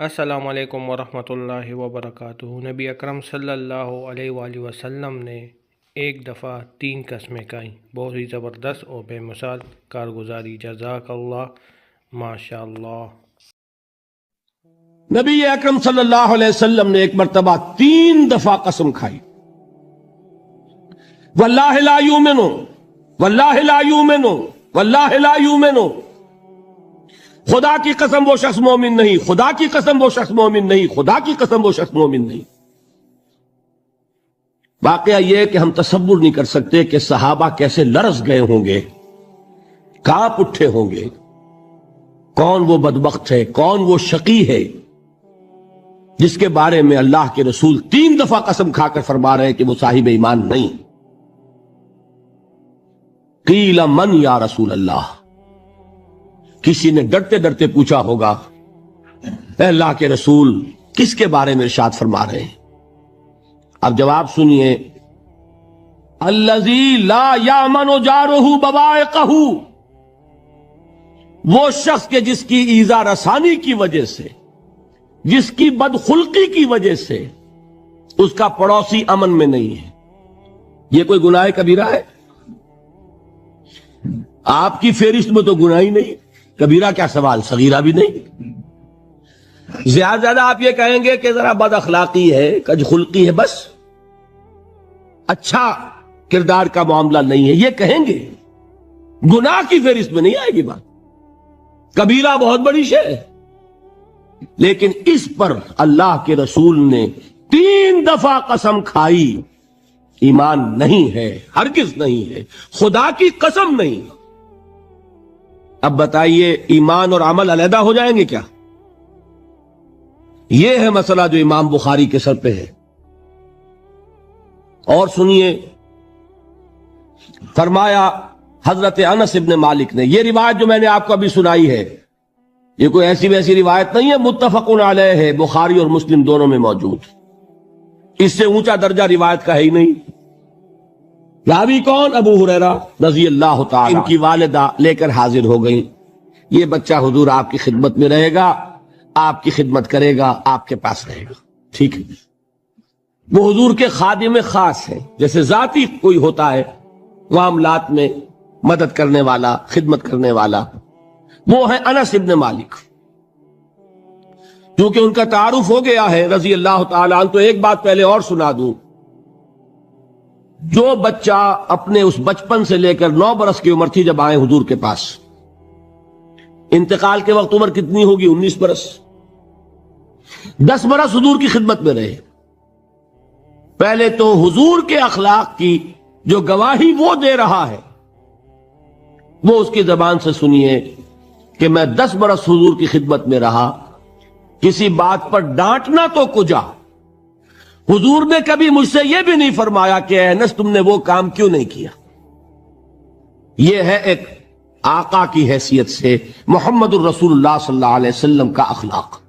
السلام علیکم ورحمۃ اللہ وبرکاتہ۔ نبی اکرم صلی اللہ علیہ وآلہ وسلم نے ایک دفعہ تین قسمیں کھائیں۔ بہت ہی زبردست اور بے مثال کارگزاری۔ جزاک اللہ۔ ماشاء اللہ نبی اکرم صلی اللہ علیہ وسلم نے ایک مرتبہ تین دفعہ قسم کھائی۔ واللہ لا یومنو واللہ لا یومنو واللہ لا یومنو خدا کی قسم وہ شخص مومن نہیں، خدا کی قسم وہ شخص مومن نہیں، خدا کی قسم وہ شخص مومن نہیں۔ واقعہ یہ کہ ہم تصور نہیں کر سکتے کہ صحابہ کیسے لرز گئے ہوں گے، کاپ اٹھے ہوں گے۔ کون وہ بدبخت ہے، کون وہ شقی ہے، جس کے بارے میں اللہ کے رسول تین دفعہ قسم کھا کر فرما رہے ہیں کہ وہ صاحب ایمان نہیں۔ قیل من یا رسول اللہ؟ کسی نے ڈرتے ڈرتے پوچھا ہوگا، اے اللہ کے رسول، کس کے بارے میں ارشاد فرما رہے ہیں؟ اب جواب سنیے، الذی لا یامن جارہ بوائقہ، وہ شخص کے جس کی ایزا رسانی کی وجہ سے، جس کی بدخلقی کی وجہ سے اس کا پڑوسی امن میں نہیں ہے۔ یہ کوئی گناہ کبیرہ ہے؟ آپ کی فہرست میں تو گناہ ہی نہیں۔ کبیرہ کیا سوال؟ صغیرہ بھی نہیں۔ زیادہ زیادہ آپ یہ کہیں گے کہ ذرا بد اخلاقی ہے، کج خلقی ہے بس۔ اچھا کردار کا معاملہ نہیں ہے، یہ کہیں گے۔ گناہ کی فہرست میں نہیں آئے گی بات۔ کبیرہ بہت بڑی شے ہے۔ لیکن اس پر اللہ کے رسول نے تین دفعہ قسم کھائی۔ ایمان نہیں ہے، ہرگز نہیں ہے۔ خدا کی قسم نہیں۔ اب بتائیے ایمان اور عمل علیحدہ ہو جائیں گے کیا؟ یہ ہے مسئلہ جو امام بخاری کے سر پہ ہے۔ اور سنیے، فرمایا حضرت انس ابن مالک نے، یہ روایت جو میں نے آپ کو ابھی سنائی ہے، یہ کوئی ایسی ویسی روایت نہیں ہے متفق علیہ ہے، بخاری اور مسلم دونوں میں موجود۔ اس سے اونچا درجہ روایت کا ہے ہی نہیں۔ راوی کون؟ ابو حریرہ رضی اللہ تعالی ان کی والدہ لے کر حاضر ہو گئی یہ بچہ حضور آپ کی خدمت میں رہے گا آپ کی خدمت کرے گا آپ کے پاس رہے گا۔ ٹھیک ہے۔ وہ حضور کے خادم خاص ہے جیسے ذاتی کوئی ہوتا ہے معاملات میں مدد کرنے والا خدمت کرنے والا۔ وہ ہے انس ابن مالک۔ کیونکہ ان کا تعارف ہو گیا ہے رضی اللہ تعالیٰ تو ایک بات پہلے اور سنا دوں۔ جو بچہ اپنے اس بچپن سے لے کر نو برس کی عمر تھی جب آئے حضور کے پاس۔ انتقال کے وقت عمر کتنی ہوگی؟ انیس برس۔ دس برس حضور کی خدمت میں رہے۔ پہلے تو حضور کے اخلاق کی جو گواہی وہ دے رہا ہے، وہ اس کی زبان سے سنیے کہ میں دس برس حضور کی خدمت میں رہا۔ کسی بات پر ڈانٹنا تو کجا۔ حضور نے کبھی مجھ سے یہ بھی نہیں فرمایا کہ انس تم نے وہ کام کیوں نہیں کیا؟ یہ ہے ایک آقا کی حیثیت سے محمد الرسول اللہ صلی اللہ علیہ وسلم کا اخلاق۔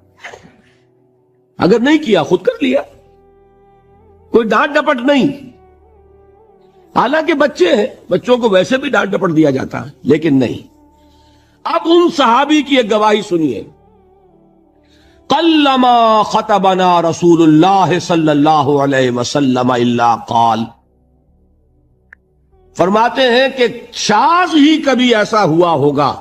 اگر نہیں کیا، خود کر لیا۔ کوئی ڈانٹ ڈپٹ نہیں۔ حالانکہ بچے ہیں، بچوں کو ویسے بھی ڈانٹ ڈپٹ دیا جاتا ہے، لیکن نہیں۔ اب ان صحابی کی ایک گواہی سنیے۔ قلما خطبنا رسول اللہ صلی اللہ علیہ وسلم اللہ قال۔ فرماتے ہیں کہ شاز ہی کبھی ایسا ہوا ہوگا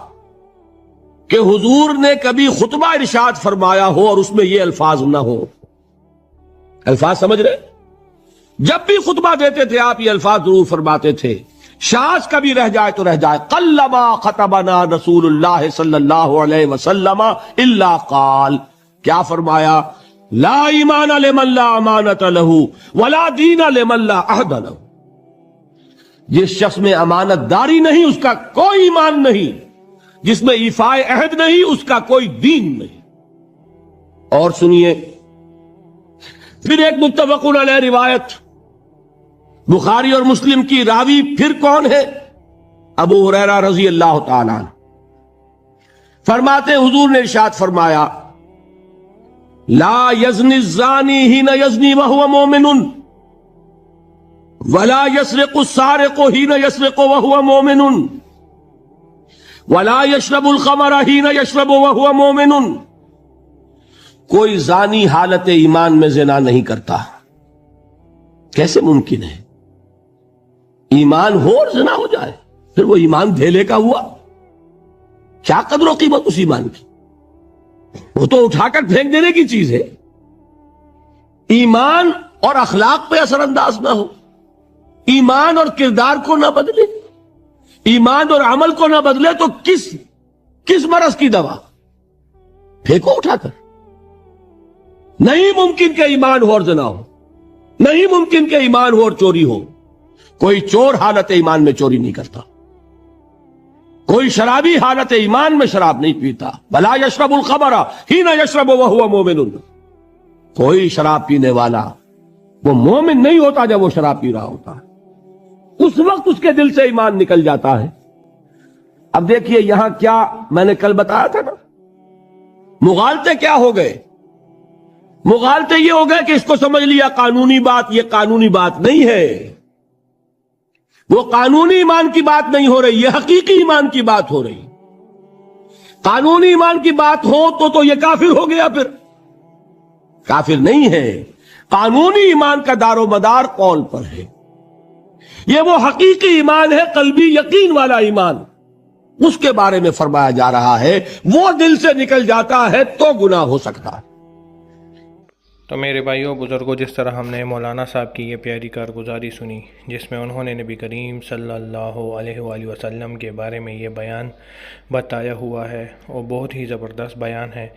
کہ حضور نے کبھی خطبہ ارشاد فرمایا ہو اور اس میں یہ الفاظ نہ ہو۔ الفاظ سمجھ رہے؟ جب بھی خطبہ دیتے تھے آپ یہ الفاظ ضرور فرماتے تھے۔ شاز کبھی رہ جائے تو رہ جائے۔ قلما خطبنا رسول اللہ صلی اللہ علیہ وسلم اللہ قال۔ کیا فرمایا؟ لا ایمان لمن لا امانت له ولا دین لمن لا عہد له۔ جس شخص میں امانت داری نہیں، اس کا کوئی ایمان نہیں۔ جس میں ایفائے عہد نہیں، اس کا کوئی دین نہیں۔ اور سنیے، پھر ایک متفق علیہ روایت۔ بخاری اور مسلم کی راوی پھر کون ہے؟ ابو حریرہ رضی اللہ تعالی فرماتے، حضور نے ارشاد فرمایا لا یزنی الزانی ہی نہ یزنی وہو مومن ولا یسرق السارق ہی نہ یسرق وہو مومن ولا یشرب الخمر ہی نہ یشرب وہو مومن کوئی زانی حالت ایمان میں زنا نہیں کرتا کیسے ممکن ہے ایمان ہو اور زنا ہو جائے پھر وہ ایمان دھیلے کا ہوا کیا قدر و قیمت اس ایمان کی وہ تو اٹھا کر پھینک دینے کی چیز ہے۔ ایمان اور اخلاق پہ اثر انداز نہ ہو۔ ایمان اور کردار کو نہ بدلے۔ ایمان اور عمل کو نہ بدلے تو کس کس مرض کی دوا؟ پھینکو اٹھا کر۔ نہیں ممکن کہ ایمان ہو اور زنا ہو۔ نہیں ممکن کہ ایمان ہو اور چوری ہو۔ کوئی چور حالت ایمان میں چوری نہیں کرتا۔ کوئی شرابی حالت ایمان میں شراب نہیں پیتا۔ بلا یشرب الخبر ہی نہ یشرب وہ مومن کوئی شراب پینے والا، وہ مومن نہیں ہوتا جب وہ شراب پی رہا ہوتا ہے۔ اس وقت اس کے دل سے ایمان نکل جاتا ہے۔ اب دیکھیے یہاں کیا میں نے کل بتایا تھا نا۔ مغالتے کیا ہو گئے؟ مغالتے یہ ہو گئے کہ اس کو سمجھ لیا، قانونی بات، یہ قانونی بات نہیں ہے۔ وہ قانونی ایمان کی بات نہیں ہو رہی، یہ حقیقی ایمان کی بات ہو رہی۔ قانونی ایمان کی بات ہو تو تو یہ کافر ہو گیا پھر۔ کافر نہیں ہے۔ قانونی ایمان کا دار و مدار قول پر ہے؟ یہ وہ حقیقی ایمان ہے، قلبی یقین والا ایمان۔ اس کے بارے میں فرمایا جا رہا ہے، وہ دل سے نکل جاتا ہے تو گناہ ہو سکتا ہے۔ تو میرے بھائیوں، بزرگوں، جس طرح ہم نے مولانا صاحب کی یہ پیاری کارگزاری سنی، جس میں انہوں نے نبی کریم صلی اللہ علیہ وآلہ وسلم کے بارے میں یہ بیان بتایا ہوا ہے اور بہت ہی زبردست بیان ہے۔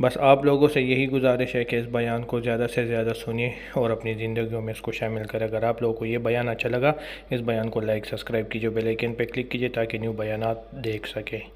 بس آپ لوگوں سے یہی گزارش ہے کہ اس بیان کو زیادہ سے زیادہ سنیے اور اپنی زندگیوں میں اس کو شامل کریں۔ اگر آپ لوگوں کو یہ بیان اچھا لگا، اس بیان کو لائک، سبسکرائب کیجیے، بیل آئیکن پہ کلک کیجیے تاکہ نیو بیانات دیکھ سکیں۔